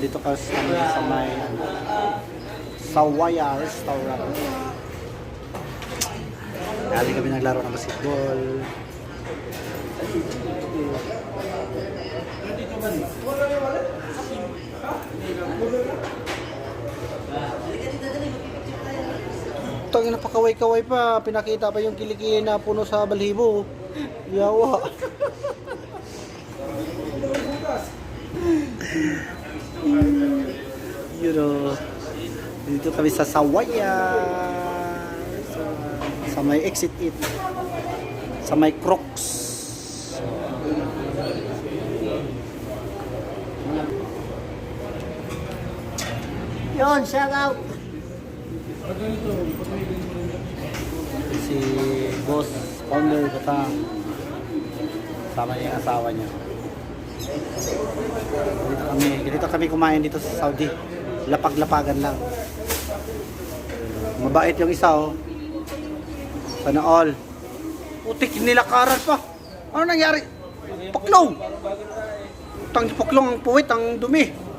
Dito ka kami sa may Sawaya Restaurant. Galing kami naglaro ng basketball. Tangin na pakaway-kaway pa, pinakita pa yung kilikili na puno sa balhibo. Yawa. you dito kami sa Sawaya sa, sa may exit it sa may Crocs Yon, shout out. si boss owner bata sama niya yung asawa niya. Dito kami dito kami kumain dito sa Saudi. Lapag-lapagan lang. Mabait yung isa oh sana all putik nilakaran pa ano nangyari paklong tang paklong ang puwit ang dumi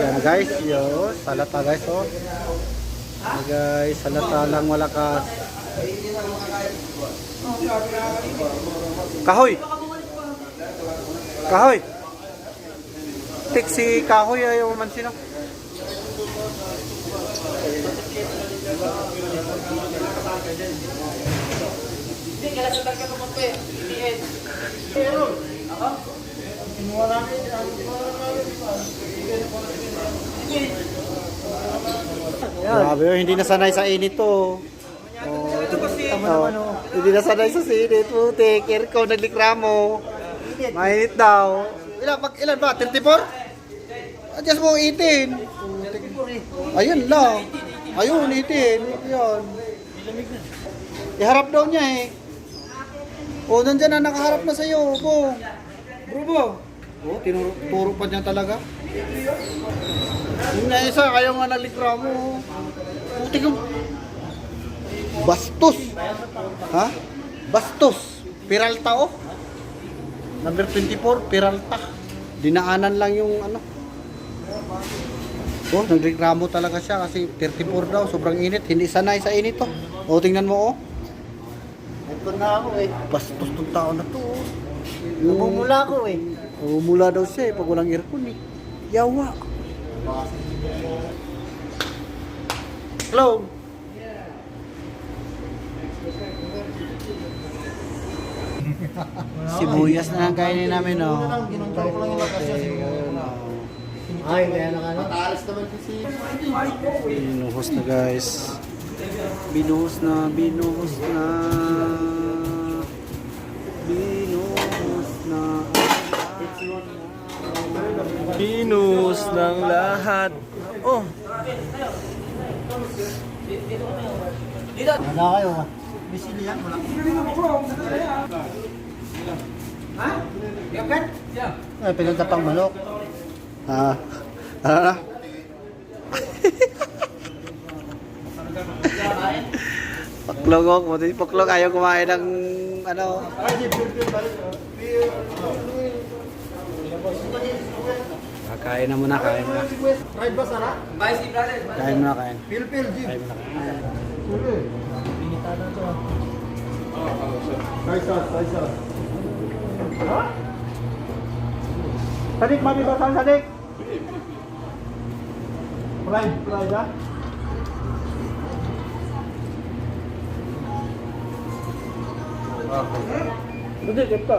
Yan guys, yo, salata guys oh. Yan guys, salata lang malakas. Kahoy. Kahoy. Tik si Kahoy ayaw man sino. Grabe, oh, hindi nasanay sa init to. Oh, oh, hindi nasanay sa init. Putik, aircon, naglikramo. Mainit daw. Ilan, pag, ilan ba? 34? Adjust mo 18. Putik. Ayun lang. Ayun, 18. Yan. Iharap daw niya eh. O, nandyan na nakaharap na sa'yo. Po. Bro, bo. Oh, tinuro turo pa niya talaga. Yung na isa, ayaw nga nalikramo. Puti ko. Bastos. Ha? Bastos. Peralta oh. Number 24, Peralta. Dinaanan lang yung ano. Oh, nagreklamo talaga siya kasi 34 daw, sobrang init. Hindi sanay sa init to. Oh, tingnan mo oh. Ito na ako eh. Bastos tong tao na to. oh. Namumula ako eh. Oh, mula daw siya eh, pag walang aircon eh. Yawa. Hello. Sibuyas na lang kainin namin, no? Ginunta ko lang yung Ayun, oh. Ay, kaya na ano. Mataalas naman kasi. Binuhos na, guys. Binuhos na, binuhos na. Binuhos na. Pinus ng lahat. Oh, Wala kayo ah. Bisili yan, wala. Ay, pinunta pang manok. Ah. Ah. paklog ako, buti paklog ayaw kumain ng ano. Kakain na muna, kain na. Ride ba sara? Kain muna, kain. Pil, pil, jeep. Kain muna, kain. Pinita na to. Saysas, saysas. Sadik, mari bersama Sadik. Mulai, mulai ya. Sudah kita.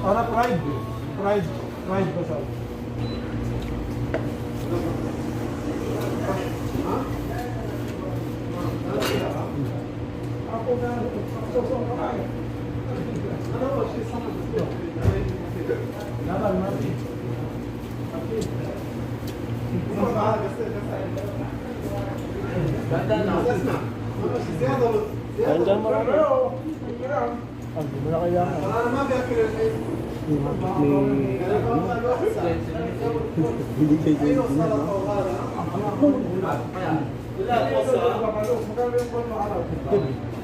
Ada pride, pride, pride besar. Saan? Ako na. Ayun dyan marami. Ah,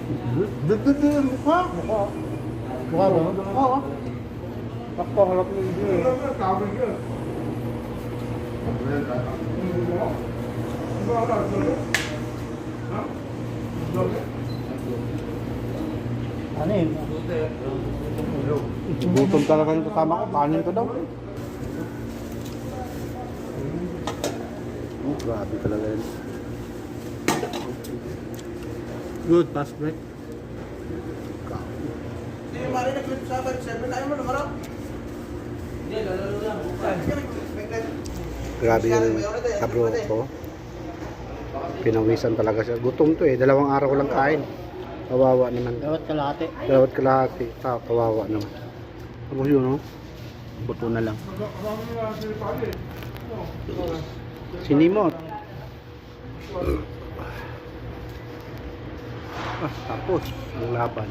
na kailangan. Hindi kayo Mukha. Mukha mo? Oo. Ako, harap mo yun. Ano yun? Gutom talaga yung kasama ko. Kanin ko daw. Oh, grabe talaga yun. Good, pass break. Grabe yung kabro ko. Pinawisan talaga siya. Gutom to eh. Dalawang araw ko lang kain. Kawawa naman. Dawat kalahati. Dalawat kalahati. Ta, kawawa naman. Ano yun, no? Buto na lang. Sinimot. Ah, tapos. Ang laban.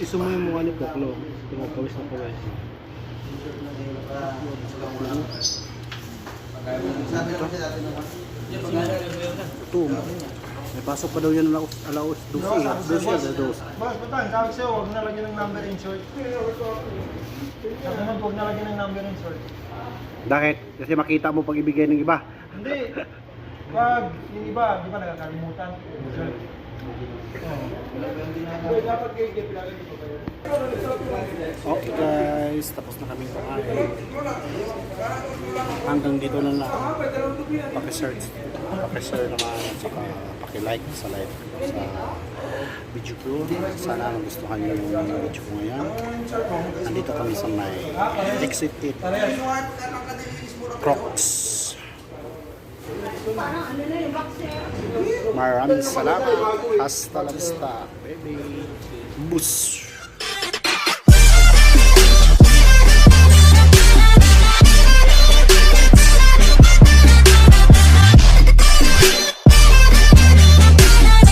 Iso mo yung mukha ni Poklo. Pinagkawis na pawis. Ito. May pasok pa daw yan alaos. Alaos. Dosi. Dosi. Dosi. Boss, batang, tawag sa'yo, huwag nalagyan ng number insert. Sabi naman, huwag nalagyan ng number insert. Bakit? Kasi makita mo pag ibigay ng iba. Hindi. Pag yung iba, di ba nagkakalimutan? Insert. Okay guys, tapos na kaming kumain. Hanggang dito na lang. Paki-search. Paki-share naman at saka paki-like sa live sa video ko. Sana nagustuhan niyo yung video ko ngayon. Nandito kami sa may exit 8. Crocs. Maraming salamat. Hasta la vista, baby. Bus.